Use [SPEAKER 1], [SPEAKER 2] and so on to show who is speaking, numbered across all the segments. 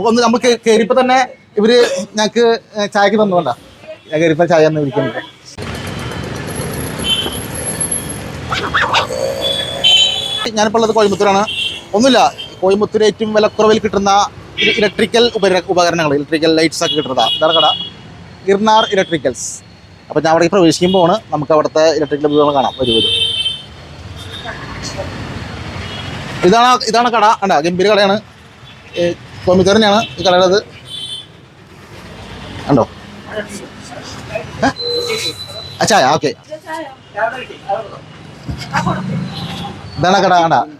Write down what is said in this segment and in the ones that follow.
[SPEAKER 1] അപ്പൊ ഒന്ന് നമ്മൾ കയറിയപ്പോ തന്നെ ഇവർ ഞങ്ങക്ക് ചായക്ക് തന്നുകൊണ്ടാ ഞാൻ കയറിയപ്പോ ചായ എന്ന് വിളിക്കുന്നത് ഞാനിപ്പോൾ ഉള്ളത് കോയമ്പത്തൂരാണ്. ഒന്നുമില്ല കോയമ്പത്തൂർ ഏറ്റവും വിലക്കുറവിൽ കിട്ടുന്ന ഇലക്ട്രിക്കൽ ഉപര ഉപകരണങ്ങൾ ഇലക്ട്രിക്കൽ ലൈറ്റ്സ് ഒക്കെ കിട്ടുന്നതാ. ഇതാണ് കട. ഗിർനാർ ഇലക്ട്രിക്കൽസ്. അപ്പോൾ ഞാൻ അവിടെ പ്രവേശിക്കുമ്പോൾ നമുക്ക് അവിടുത്തെ ഇലക്ട്രിക്കൽ ഉപയോഗങ്ങൾ കാണാം. വരും വരും. ഇതാണ് ഇതാണ് കട. അല്ല ഗംഭീര കടയാണ്. ഏ, ഈ കടയുടെ ഉണ്ടോ അച്ചായ ഓക്കെ. ഇതാണ് കട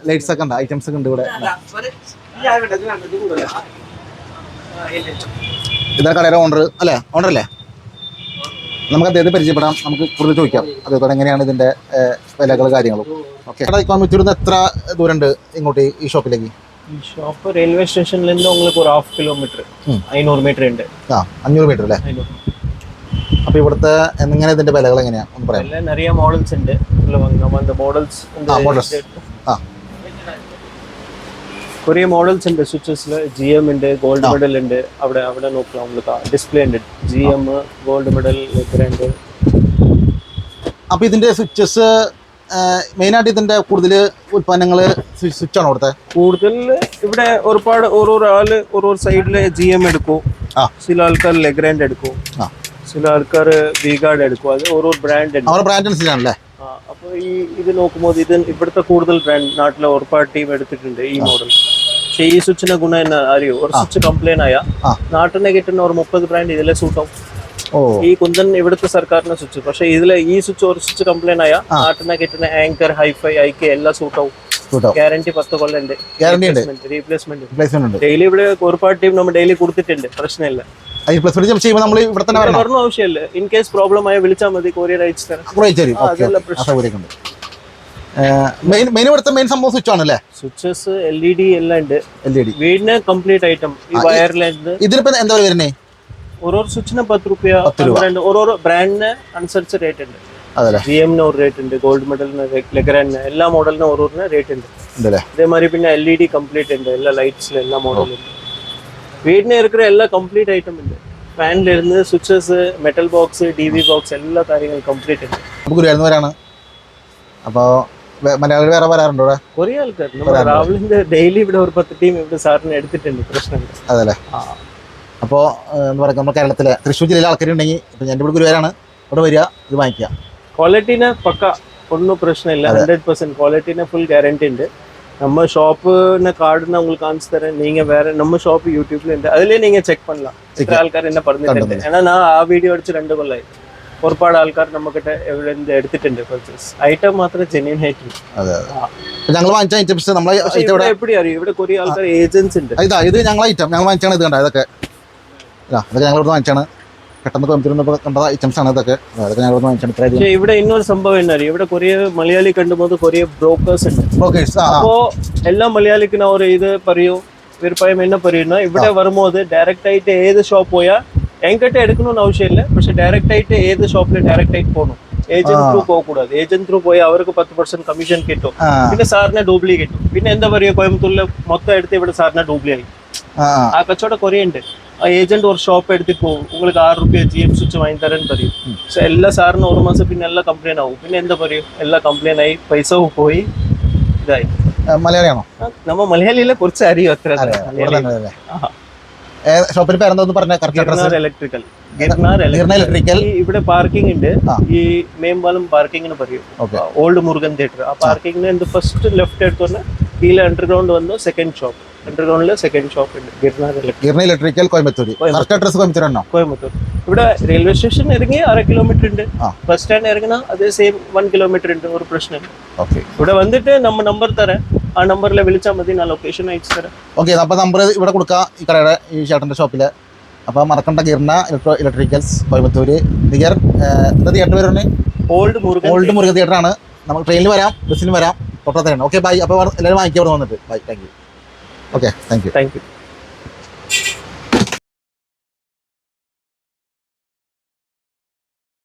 [SPEAKER 1] ലൈറ്റ്സ് ഒക്കെ ഉണ്ട് ഐറ്റംസ് ഒക്കെ ഉണ്ട് ഇവിടെ. ഇതാണ് കടയുടെ ഓണർ അല്ലേ? ഓണർ അല്ലേ? നമുക്ക് അദ്ദേഹത്തെ പരിചയപ്പെടാം. നമുക്ക് കൂടുതൽ ചോദിക്കാം. അതേപോലെ എങ്ങനെയാണ് ഇതിന്റെ വിലകൾ കാര്യങ്ങളും. ഓക്കെ. കോയമ്പത്തൂരിൽ നിന്ന് എത്ര ദൂരമുണ്ട് ഇങ്ങോട്ട് ഈ ഷോപ്പിലേക്ക്
[SPEAKER 2] ഷോപ്പ് റെയിൽവേ സ്റ്റേഷനിൽ നിന്ന് உங்களுக்கு ഒരു ഹാഫ്
[SPEAKER 1] കിലോമീറ്റർ
[SPEAKER 2] അഞ്ഞൂറ് മീറ്റർ ഉണ്ട്.
[SPEAKER 1] ആ അഞ്ഞൂറ് മീറ്റർ അല്ലേ? അപ്പൊ ഇവിടുത്തെ എങ്ങനെ ഇതിന്റെ വിലകൾ എങ്ങനെയാ? ഒന്ന് പറയാം
[SPEAKER 2] എല്ലാം நிறைய മോഡൽസ് ഉണ്ട്.
[SPEAKER 1] മോഡൽസ് മോഡൽസ് ആ
[SPEAKER 2] കുറേ മോഡൽസ് ഉണ്ട്. സ്വിച്ചസ് ജി എം ഉണ്ട് ഗോൾഡ് മെഡൽ ഉണ്ട്. അവിടെ അവിടെ നോക്കാം നമുക്ക് ഡിസ്പ്ലേ ഉണ്ട്. G M gold medal letter ഉണ്ട്
[SPEAKER 1] അപ്പൊ ഇതിന്റെ സ്വിച്ചസ് മെയിനായിട്ട് ഇതിന്റെ കൂടുതൽ ഉൽപ്പന്നങ്ങൾ സ്വിച്ച് ആണ് കൊടുത്തത്
[SPEAKER 2] കൂടുതൽ ഇവിടെ ഒരുപാട് ഓരോ ആൾ ഓരോ സൈഡിൽ ജി എം എടുക്കും. ചില ആൾക്കാർ ലെഗ്രാൻഡ് എടുക്കും. ചില ആൾക്കാർ വീഗാർഡ് എടുക്കും. അത് ഓരോ ബ്രാൻഡ്
[SPEAKER 1] എടുക്കും. ബ്രാൻഡ് അനുസരിച്ചാണല്ലേ?
[SPEAKER 2] ആ, അപ്പൊ ഈ ഇത് നോക്കുമ്പോൾ ഇത് ഇവിടുത്തെ കൂടുതൽ ബ്രാൻഡ് നാട്ടിലെ ഒരുപാട് ടീം എടുത്തിട്ടുണ്ട് ഈ മോഡൽ പക്ഷേ ഈ സ്വിച്ചിന്റെ ഗുണം എന്നാ അറിയോ? ഒരു സ്വിച്ച് കംപ്ലൈന്റ് ആയ. നാട്ടിനെ കിട്ടുന്ന ഒരു മുപ്പത് ബ്രാൻഡ് ഇതിലെ സൂട്ടാവും ഈ കുന്തൻ ഇവിടുത്തെ സർക്കാരിന്റെ സ്വിച്ച്. പക്ഷെ ഇതിലെ ഈ സ്വിച്ച് ഒരു സ്വിച്ച് കംപ്ലൈന്റ് ആയ നാട്ടിനെ കിട്ടുന്ന ആങ്കർ ഹൈഫൈ ഐക്ക് എല്ലാം സൂട്ടാവും ഗ്യാരണ്ടി പത്ത്
[SPEAKER 1] കൊല്ലുണ്ട്
[SPEAKER 2] റീപ്ലേസ്മെന്റ് ഡെയിലി ഇവിടെ ഒരുപാട് ടീം നമ്മൾ ഡെയിലി കൊടുത്തിട്ടുണ്ട്. പ്രശ്നമില്ല. ആവശ്യമില്ല. ഇൻ കേസ് പ്രോബ്ലം ആയ വിളിച്ചാൽ മതി. കൊറിയർ അയച്ചു തരാം. അതെല്ലാം
[SPEAKER 1] ആ മെയിൻ മെയിൻ ഇവിടുത്തെ മെയിൻ സംഭവം സ്വിച്ച് ആണല്ലേ?
[SPEAKER 2] സ്വിച്ചസ് എൽ ഇ ഡി എല്ലാം ഉണ്ട്.
[SPEAKER 1] എൽ ഇ ഡി
[SPEAKER 2] വീടിന് കംപ്ലീറ്റ് ഐറ്റം ഈ വയറിലേക്ക്
[SPEAKER 1] ഇതിനിപ്പോ എന്താ വരുന്നേ?
[SPEAKER 2] ഓരോ സ്വിച്ചിന് പത്ത് റുപ്യ ഓരോ ബ്രാൻഡിന് അനുസരിച്ച് റേറ്റ് ഉണ്ട്. ഒരു റേറ്റ് ഉണ്ട് ഗോൾഡ് മെഡലിന് ലെഗ്രാൻഡിന് എല്ലാ മോഡലിനും ഓരോന്നിന് റേറ്റ് ഉണ്ട്. അതേമാതിരി പിന്നെ എൽ ഇ ഡി കംപ്ലീറ്റ് ഉണ്ട് എല്ലാ ലൈറ്റ്സിലും എല്ലാ മോഡലും ഉണ്ട് വീടിന് ഇരിക്കുന്ന എല്ലാ കംപ്ലീറ്റ് ഐറ്റം ഉണ്ട്. ഫാനിലിരുന്ന് switches metal box D V box എല്ലാ കാര്യങ്ങളും കംപ്ലീറ്റ് ഉണ്ട്.
[SPEAKER 1] നമുക്ക് അപ്പോൾ മലയാളികൾ വേറെ വരാറുണ്ടോ ഇവിടെ?
[SPEAKER 2] കൊറിയ ആൾക്കാർ രാഹുലിന്റെ ഡെയിലി ഇവിടെ ഒരു പത്ത് ടീം ഇവിടെ സാറിന് എടുത്തിട്ടുണ്ട് പ്രശ്നമില്ല.
[SPEAKER 1] അതല്ലേ? അപ്പോൾ എന്ന് പറയുന്നത് നമ്മുടെ കേരളത്തിലെ തൃശ്ശൂർ ജില്ലയിലെ ആൾക്കാരുണ്ടെങ്കിൽ ഇപ്പം എന്റെ വീട് ഗുരുവാരാണ്. ഇവിടെ വരിക ഇത് വാങ്ങിക്കുക.
[SPEAKER 2] ക്വാളിറ്റിനെ പക്ക ഒന്നും പ്രശ്നമില്ല. ഹൺഡ്രഡ് പെർസെന്റ് ക്വാളിറ്റിനെ ഫുൾ ഗ്യാരണ്ടി ഉണ്ട്. നമ്മൾ ഷോപ്പിനെ കാർഡ് உங்களுக்கு காமிச்சு தரேன் நீங்க வேற நம்ம ஷாப் யூடியூப்ல இருந்து നിങ്ങൾ ചെക്ക് செக் பண்ணலாம் சில ആൾക്കാർ என்ன பண்ணிட்டு ஏன்னா ആ ആ வீடியோ രണ്ട് ரெண்டு கொள்ளாய் ഒരുപാട് ആൾക്കാർ നമുക്കിട്ട് എവിടെ എടുത്തിട്ടുണ്ട് പെർച്ചേസ് ഐറ്റം മാത്രം ജെന്യൂൻ ആയിട്ടുണ്ട്
[SPEAKER 1] ഞങ്ങൾ വാങ്ങിച്ച ഐറ്റംസ് നമ്മളെ ഇവിടെ
[SPEAKER 2] എപ്പോഴും അറിയാം? ഇവിടെ കുറേ ആൾക്കാർ ഏജൻസ് ഉണ്ട്.
[SPEAKER 1] ഇതാ ഇത് ഞങ്ങൾ ഐറ്റം ഞങ്ങൾ വാങ്ങിച്ചാണ് ഇത് കണ്ടത് അതൊക്കെ അതൊക്കെ ഞങ്ങൾ ഇവിടെ വാങ്ങിച്ചാണ്. പെട്ടെന്ന് കോയമ്പത്തൂരിന്നപ്പോൾ കണ്ട ഐറ്റംസ് ആണ് ഇതൊക്കെ. അതൊക്കെ ഞങ്ങൾ വാങ്ങിച്ചാണ് ഇത്ര
[SPEAKER 2] ഇവിടെ ഇന്നൊരു സംഭവം എന്നാലും ഇവിടെ കുറേ മലയാളി കണ്ടുമ്പോൾ കൊറിയ ബ്രോക്കേഴ്സ് ഉണ്ട്.
[SPEAKER 1] ബ്രോക്കേഴ്സ്
[SPEAKER 2] അപ്പോ എല്ലാ മലയാളിക്കും അവർ ഇത് പറയൂ വിൽപ്പയം എന്നെ പറയുന്ന. ഇവിടെ വരുമ്പോൾ ഡയറക്റ്റ് ആയിട്ട് ഏത് ഷോപ്പ് പോയാ എങ്കിട്ട് എടുക്കണമെന്ന് ആവശ്യമില്ല. പക്ഷെ ഡയറക്റ്റ് ആയിട്ട് ഏത് ഷോപ്പിൽ ഡയറക്റ്റ് ആയിട്ട് പോകണം ഏജന്റ് ത്രൂ പോകക്കൂടാതെ ഏജന്റ് ത്രൂ പോയി അവർക്ക് പത്ത് പെർസെന്റ് കമ്മീഷൻ കിട്ടും. പിന്നെ സാറിന് ഡൂബ്ലി കിട്ടും. പിന്നെ എന്താ പറയുക കോയമ്പത്തൂരിലെ മൊത്തം എടുത്ത് ഇവിടെ സാറിന് ഡൂബ്ലി ആയി.
[SPEAKER 1] ആ
[SPEAKER 2] കച്ചവടം കുറേ ഉണ്ട്. ഏജന്റ് ഒരു ഷോപ്പ് എടുത്തി പോകും. നിങ്ങൾക്ക് ആറ് റുപ്യ ജി എം സ്വിച്ച് വാങ്ങി തരാൻ പറയും. പക്ഷെ എല്ലാ സാറിന് ഒരു മാസം പിന്നെ എല്ലാം കംപ്ലൈന്റ് ആവും. പിന്നെ എന്താ പറയും? എല്ലാം കംപ്ലൈന്റ് ആയി പൈസ പോയി ഇതായി.
[SPEAKER 1] മലയാളിയാണോ?
[SPEAKER 2] നമ്മ മലയാളിയിലെ കുറച്ച് അറിയും അത്ര?
[SPEAKER 1] ഷോപ്പിന്റെ ഇവിടെ
[SPEAKER 2] പാർക്കിംഗ് ഉണ്ട്. ഈ മേമ്പാലം പാർക്കിംഗിന് പറയും. ഓൾഡ് മുരുകൻ തിയേറ്റർ ആ പാർക്കിംഗിന് എന്ത് ഫസ്റ്റ് ലെഫ്റ്റ് എടുത്തോണ്ട് കീഴെ അണ്ടർഗ്രൗണ്ട് വന്നു സെക്കൻഡ് ഷോപ്പ് അണ്ടർഗ്രൗണ്ടിൽ സെക്കൻഡ് ഷോപ്പ് ഉണ്ട്. Girnar electric
[SPEAKER 1] electrical Coimbatore correct address Coimbatore ആണോ
[SPEAKER 2] കോയമ്പത്തൂർ ഇവിടെ റെയിൽവേ സ്റ്റേഷൻ ഇറങ്ങി അര കിലോമീറ്റർ ഉണ്ട്. ബസ് സ്റ്റാൻഡ് ഇറങ്ങിന അതേ സെയിം വൺ കിലോമീറ്റർ ഉണ്ട് ഒരു പ്രശ്നം
[SPEAKER 1] ഓക്കെ
[SPEAKER 2] ഇവിടെ വന്നിട്ട് നമ്മ നമ്പർ തരാം. ആ നമ്പറിൽ വിളിച്ചാൽ മതി ഞാൻ ലൊക്കേഷൻ അയച്ചു തരാം.
[SPEAKER 1] ഓക്കെ അപ്പോൾ നമ്പർ ഇവിടെ കൊടുക്കാം ഈ കടയുടെ ഈ ചേട്ടന്റെ ഷോപ്പിൽ അപ്പോൾ മറക്കണ്ട Girnar electro electricals Coimbatore near എന്താ തിയേറ്റർ വരുന്നത്
[SPEAKER 2] ഓൾഡ് മുരുകൻ
[SPEAKER 1] ഓൾഡ് മുരുക തിയേറ്ററാണ് നമുക്ക് ട്രെയിനിൽ വരാം ബസ്സിൽ വരാം. തൊട്ടത്തരാണ് ഓക്കെ ബൈ അപ്പോൾ എല്ലാവരും വാങ്ങിക്കാം ഇവിടെ വന്നിട്ട്. Bye thank you okay thank you
[SPEAKER 2] thank you